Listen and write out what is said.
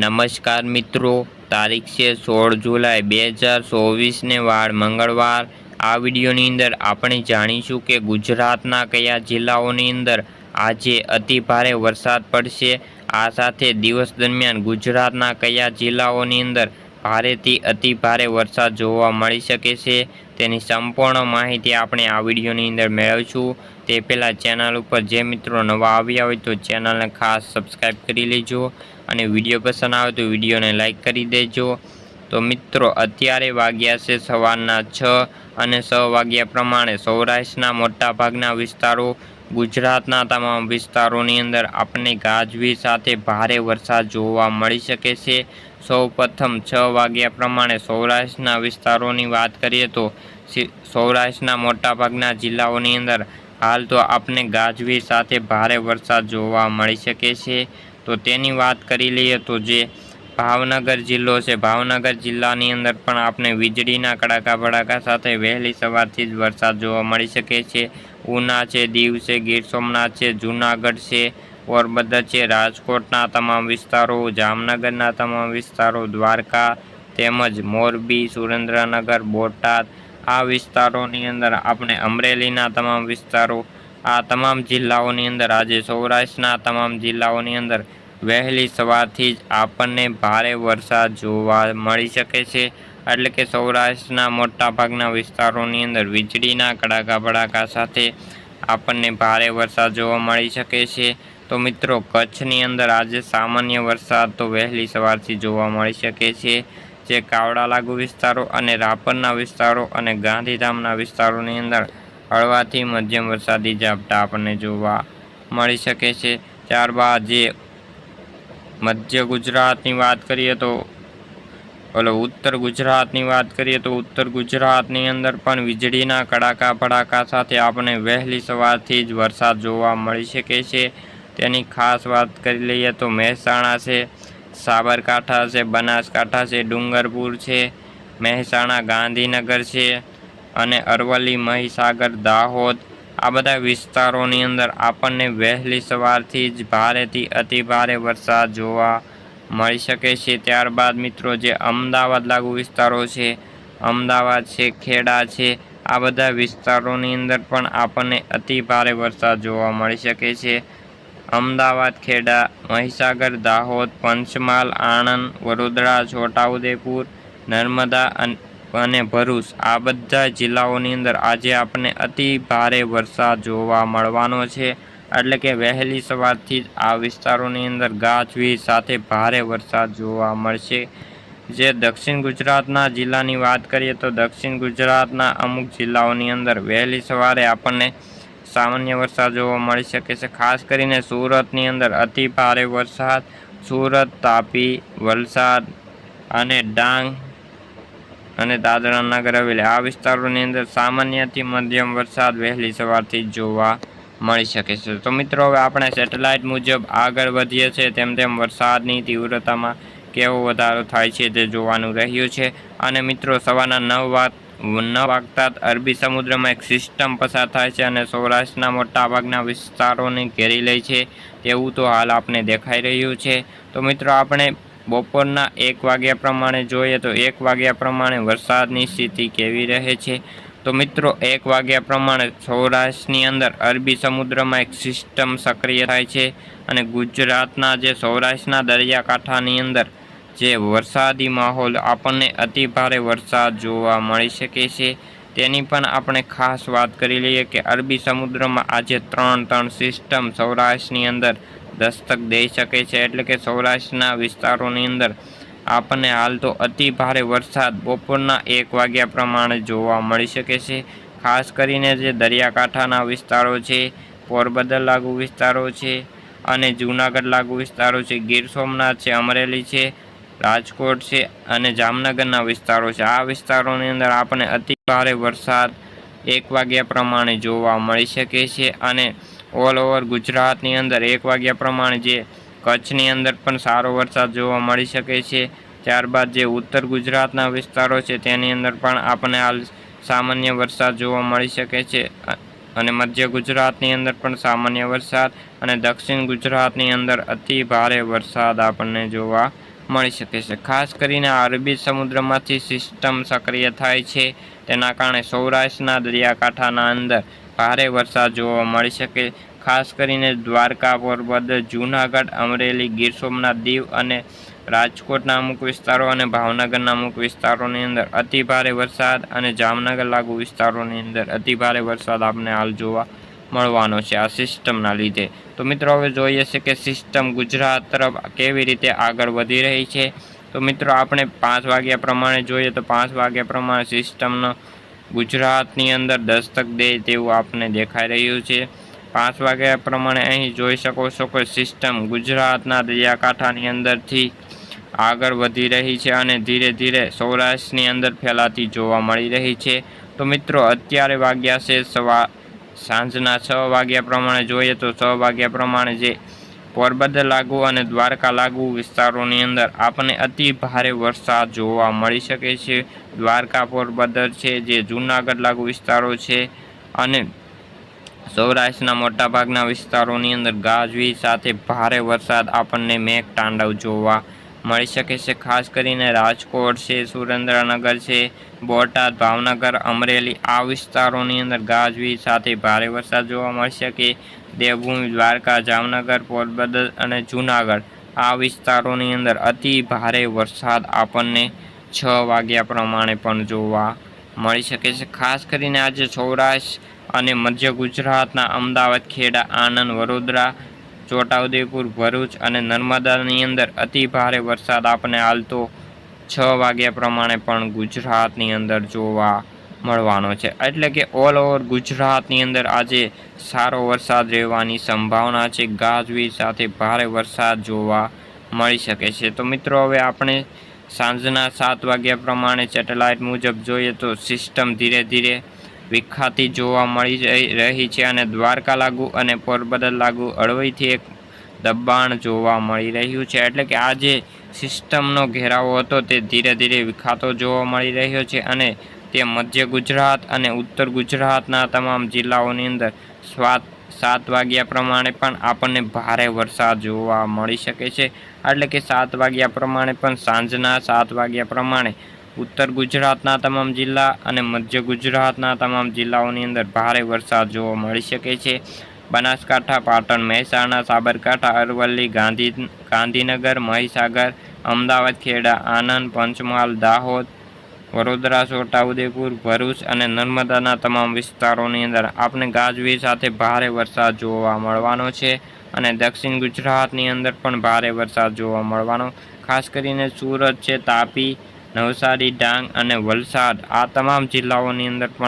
નમસ્કાર મિત્રો. તારીખ છે સોળ જુલાઈ બે હજાર ચોવીસને વાર મંગળવાર. આ વિડીયોની અંદર આપણે જાણીશું કે ગુજરાતના કયા જિલ્લાઓની અંદર આજે અતિ ભારે વરસાદ પડશે. આ સાથે દિવસ દરમિયાન ગુજરાતના કયા જિલ્લાઓની અંદર ભારેથી અતિ ભારે વરસાદ જોવા મળી શકે છે તેની સંપૂર્ણ માહિતી આપણે આ વિડીયોની અંદર મેળવીશું. તે પહેલાં ચેનલ ઉપર જે મિત્રો નવા આવ્યા હોય તો ચેનલને ખાસ સબસ્ક્રાઈબ કરી લેજો અને વીડિયો પસંદ આવે તો વિડીયોને લાઈક કરી દેજો. તો મિત્રો, અત્યારે વાગ્યા છે સવારના છ અને છ વાગ્યા પ્રમાણે સૌરાષ્ટ્રના મોટાભાગના વિસ્તારો, ગુજરાતના તમામ વિસ્તારોની અંદર આપણને ગાજવી સાથે ભારે વરસાદ જોવા મળી શકે છે. સૌ પ્રથમ છ વાગ્યા પ્રમાણે સૌરાષ્ટ્રના વિસ્તારોની વાત કરીએ તો, સૌરાષ્ટ્રના મોટાભાગના જિલ્લાઓની અંદર હાલ તો આપને ગાજવી સાથે ભારે વરસાદ જોવા મળી શકે છે. તો તેની વાત કરી લઈએ તો જે ભાવનગર જિલ્લો છે, ભાવનગર જિલ્લાની અંદર પણ આપણે વીજળીના કડાકા ભડાકા સાથે વહેલી સવારથી જ વરસાદ જોવા મળી શકે છે. ઉના છે, દીવ છે, ગીર સોમનાથ છે, જૂનાગઢ છે, પોરબંદર છે, રાજકોટના તમામ વિસ્તારો, જામનગરના તમામ વિસ્તારો, દ્વારકા તેમજ મોરબી, સુરેન્દ્રનગર, બોટાદ આ વિસ્તારોની અંદર આપણે અમરેલીના તમામ વિસ્તારો, આ તમામ જિલ્લાઓની અંદર આજે સૌરાષ્ટ્રના તમામ જિલ્લાઓની અંદર વહેલી સવારથી જ આપણને ભારે વરસાદ જોવા મળી શકે છે. એટલે કે સૌરાષ્ટ્રના મોટાભાગના વિસ્તારોની અંદર વીજળીના કડાકા ભડાકા સાથે આપણને ભારે વરસાદ જોવા મળી શકે છે. તો મિત્રો, કચ્છની અંદર આજે સામાન્ય વરસાદ તો વહેલી સવારથી જોવા મળી શકે છે. જે કાવડા લાગુ વિસ્તારો અને રાપરના વિસ્તારો અને ગાંધીધામના વિસ્તારોની અંદર હળવાથી મધ્યમ વરસાદી ઝાપટા આપણને જોવા મળી શકે છે. ત્યારબાદ જે મધ્ય ગુજરાતની વાત કરીએ તો, ઓલો ઉત્તર ગુજરાતની વાત કરીએ તો ઉત્તર ગુજરાતની અંદર પણ વીજળીના કડાકા ભડાકા સાથે આપણે વહેલી સવારથી જ વરસાદ જોવા મળી શકે છે. તેની ખાસ વાત કરી લઈએ તો મહેસાણા છે સાબરકાંઠા છે, બનાસકાંઠા છે, ડુંગરપુર છે, મહેસાણા, ગાંધીનગર છે અને અરવલ્લી, મહીસાગર, દાહોદ. આ બધા વિસ્તારોની અંદર આપણને વહેલી સવારથી જ ભારેથી અતિ ભારે વરસાદ જોવા મળી શકે છે. ત્યારબાદ મિત્રો, જે અમદાવાદ લાગુ વિસ્તારો છે, અમદાવાદ છે, ખેડા છે, આ બધા વિસ્તારોની અંદર પણ આપણને અતિ ભારે વરસાદ જોવા મળી શકે છે. અમદાવાદ, ખેડા, મહીસાગર, દાહોદ, પંચમહાલ, આણંદ, વડોદરા, છોટાઉદેપુર, નર્મદા અને ભરૂચ આ બધા જિલ્લાઓની અંદર આજે આપણને અતિ ભારે વરસાદ જોવા મળવાનો છે. એટલે કે વહેલી સવારથી જ આ વિસ્તારોની અંદર ગાજવીજ સાથે ભારે વરસાદ જોવા મળશે. જે દક્ષિણ ગુજરાતના જિલ્લાની વાત કરીએ તો દક્ષિણ ગુજરાતના અમુક જિલ્લાઓની અંદર વહેલી સવારે આપણને સામાન્ય વરસાદ જોવા મળી શકે છે. ખાસ કરીને સુરતની અંદર અતિ ભારે વરસાદ, સુરત તાપી, વલસાડ અને ડાંગ અને દાદરા નગર હવેલી આ વિસ્તારોની અંદર સામાન્યથી મધ્યમ વરસાદ વહેલી સવારથી જોવા મળી શકે છે. તો મિત્રો, હવે આપણે સેટેલાઇટ મુજબ આગળ વધીએ છીએ તેમ તેમ વરસાદની તીવ્રતામાં કેવો વધારો થાય છે તે જોવાનું રહ્યું છે. અને મિત્રો, સવારના નવ વાગ નવ વાગતા અરબી સમુદ્રમાં એક સિસ્ટમ પસાર થાય છે અને સૌરાષ્ટ્રના મોટાભાગના વિસ્તારોને ઘેરી લે છે. તેવું તો હાલ આપણે દેખાઈ રહ્યું છે. તો મિત્રો, આપણે બપોરના એક વાગ્યા પ્રમાણે જોઈએ તો એક વાગ્યા પ્રમાણે વરસાદની સ્થિતિ કેવી રહે છે. તો મિત્રો, એક વાગ્યા પ્રમાણે સૌરાષ્ટ્રની અંદર અરબી સમુદ્રમાં એક સિસ્ટમ સક્રિય થાય છે અને ગુજરાતના જે સૌરાષ્ટ્રના દરિયાકાંઠાની અંદર જે વરસાદી માહોલ આપણને અતિ ભારે વરસાદ જોવા મળી શકે છે. તેની પણ આપણે ખાસ વાત કરી લઈએ કે અરબી સમુદ્રમાં આજે ત્રણ ત્રણ સિસ્ટમ સૌરાષ્ટ્રની અંદર દસ્તક દઈ શકે છે. એટલે કે સૌરાષ્ટ્રના વિસ્તારોની અંદર આપણને હાલ તો અતિ ભારે વરસાદ બપોરના એક વાગ્યા પ્રમાણે જોવા મળી શકે છે. ખાસ કરીને જે દરિયાકાંઠાના વિસ્તારો છે, પોરબંદર લાગુ વિસ્તારો છે અને જૂનાગઢ લાગુ વિસ્તારો છે, ગીર સોમનાથ છે, અમરેલી છે રાજકોટ છે અને જામનગરના વિસ્તારો છે. આ વિસ્તારોની અંદર આપણને અતિ ભારે વરસાદ એક વાગ્યા પ્રમાણે જોવા મળી શકે છે અને ઓલ ઓવર ગુજરાતની અંદર એક વાગ્યા પ્રમાણે જે કચ્છની અંદર પણ સારો વરસાદ જોવા મળી શકે છે. ત્યારબાદ જે ઉત્તર ગુજરાતના વિસ્તારો છે તેની અંદર પણ આપણને હાલ સામાન્ય વરસાદ જોવા મળી શકે છે. અને મધ્ય ગુજરાતની અંદર પણ સામાન્ય વરસાદ અને દક્ષિણ ગુજરાતની અંદર અતિ ભારે વરસાદ આપણને જોવા મળી શકે છે. ખાસ કરીને અરબી સમુદ્રમાંથી સિસ્ટમ સક્રિય થાય છે. તેના કારણે સૌરાષ્ટ્રના દરિયાકાંઠાના અંદર ભારે વરસાદ જોવા મળી શકે. ખાસ કરીને દ્વારકા પોરબંદર, જૂનાગઢ, અમરેલી, ગીર સોમનાથ, દીવ અને રાજકોટના અમુક વિસ્તારો અને ભાવનગરના અમુક વિસ્તારોની અંદર અતિ ભારે વરસાદ અને જામનગર લાગુ વિસ્તારોની અંદર અતિ ભારે વરસાદ આપને હાલ જોવા મળવાનો છે આ સિસ્ટમના લીધે. તો મિત્રો, હવે જોઈએ છે કે સિસ્ટમ ગુજરાત તરફ કેવી રીતે આગળ વધી રહી છે. તો મિત્રો, આપણે પાંચ વાગ્યા પ્રમાણે જોઈએ તો પાંચ વાગ્યા પ્રમાણે સિસ્ટમનો ગુજરાતની અંદર દસ્તક દે તેવું આપને દેખાઈ રહ્યું છે. પાંચ વાગ્યા પ્રમાણે અહીં જોઈ શકો છો કે સિસ્ટમ ગુજરાતના દરિયાકાંઠાની અંદરથી આગળ વધી રહી છે અને ધીરે ધીરે સૌરાષ્ટ્રની અંદર ફેલાતી જોવા મળી રહી છે. તો મિત્રો, અત્યારે વાગ્યા છે સવા સાંજના છ વાગ્યા પ્રમાણે જોઈએ તો છ વાગ્યા પ્રમાણે જે પોરબંદર લાગુ અને દ્વારકા લાગુ વિસ્તારોની અંદર આપણને અતિ ભારે વરસાદ જોવા મળી શકે છે. દ્વારકા, પોરબંદર છે, જે જૂનાગઢ લાગુ વિસ્તારો છે અને સૌરાષ્ટ્રના મોટાભાગના વિસ્તારોની અંદર ગાજવીજ સાથે ભારે વરસાદ આપણને મેઘ તાંડવ જોવા મળી શકે છે. ખાસ કરીને રાજકોટ છે, સુરેન્દ્રનગર છે, બોટાદ, ભાવનગર, અમરેલી આ વિસ્તારોની અંદર ગાજવીજ સાથે ભારે વરસાદ જોવા મળી શકે. દેવભૂમિ, દ્વારકા, જામનગર, પોરબંદર અને જૂનાગઢ આ વિસ્તારોની અંદર અતિ ભારે વરસાદ આપણને છ વાગ્યા પ્રમાણે પણ જોવા મળી શકે છે. ખાસ કરીને આજે સૌરાષ્ટ્ર અને મધ્ય ગુજરાતના અમદાવાદ, ખેડા, આણંદ, વડોદરા છોટાઉદેપુર ભરૂચ અને નર્મદાની અંદર અતિ ભારે વરસાદ આપણને હાલતો છ વાગ્યા પ્રમાણે પણ ગુજરાતની અંદર જોવા મળવાનો છે. એટલે કે ઓલ ઓવર ગુજરાતની અંદર આજે સારો વરસાદ રહેવાની સંભાવના છે. ગાજવીજ સાથે ભારે વરસાદ જોવા મળી શકે છે. તો મિત્રો, હવે આપણે સાંજના સાત વાગ્યા પ્રમાણે સેટેલાઇટ મુજબ જોઈએ તો સિસ્ટમ ધીરે ધીરે વિખાતી જોવા મળી રહી છે અને દ્વારકા લાગુ અને પોરબંદર લાગુ અળવઈથી એક દબાણ જોવા મળી રહ્યું છે. એટલે કે આ જે સિસ્ટમનો ઘેરાવો હતો તે ધીરે ધીરે વિખાતો જોવા મળી રહ્યો છે અને તે મધ્ય ગુજરાત અને ઉત્તર ગુજરાતના તમામ જિલ્લાઓની અંદર સ્વાત સાત વાગ્યા પ્રમાણે પણ આપણને ભારે વરસાદ જોવા મળી શકે છે. એટલે કે સાત વાગ્યા પ્રમાણે પણ સાંજના સાત વાગ્યા પ્રમાણે ઉત્તર ગુજરાતના તમામ જિલ્લા અને મધ્ય ગુજરાતના તમામ જિલ્લાઓની અંદર ભારે વરસાદ જોવા મળી શકે છે. બનાસકાંઠા, પાટણ, મહેસાણા, સાબરકાંઠા, અરવલ્લી, ગાંધી, ગાંધીનગર, મહીસાગર, અમદાવાદ, ખેડા, આણંદ, પંચમહાલ, દાહોદ, વડોદરા છોટાઉદેપુર ભરૂચ અને નર્મદાના તમામ વિસ્તારોની અંદર આપણે ગાજવીજ સાથે ભારે વરસાદ જોવા મળવાનો છે અને દક્ષિણ ગુજરાતની અંદર પણ ભારે વરસાદ જોવા મળવાનો. ખાસ કરીને સુરત છે, તાપી નવસારી ડાંગ અને વલસાડ આ તમામ જિલ્લાઓની અંદર પણ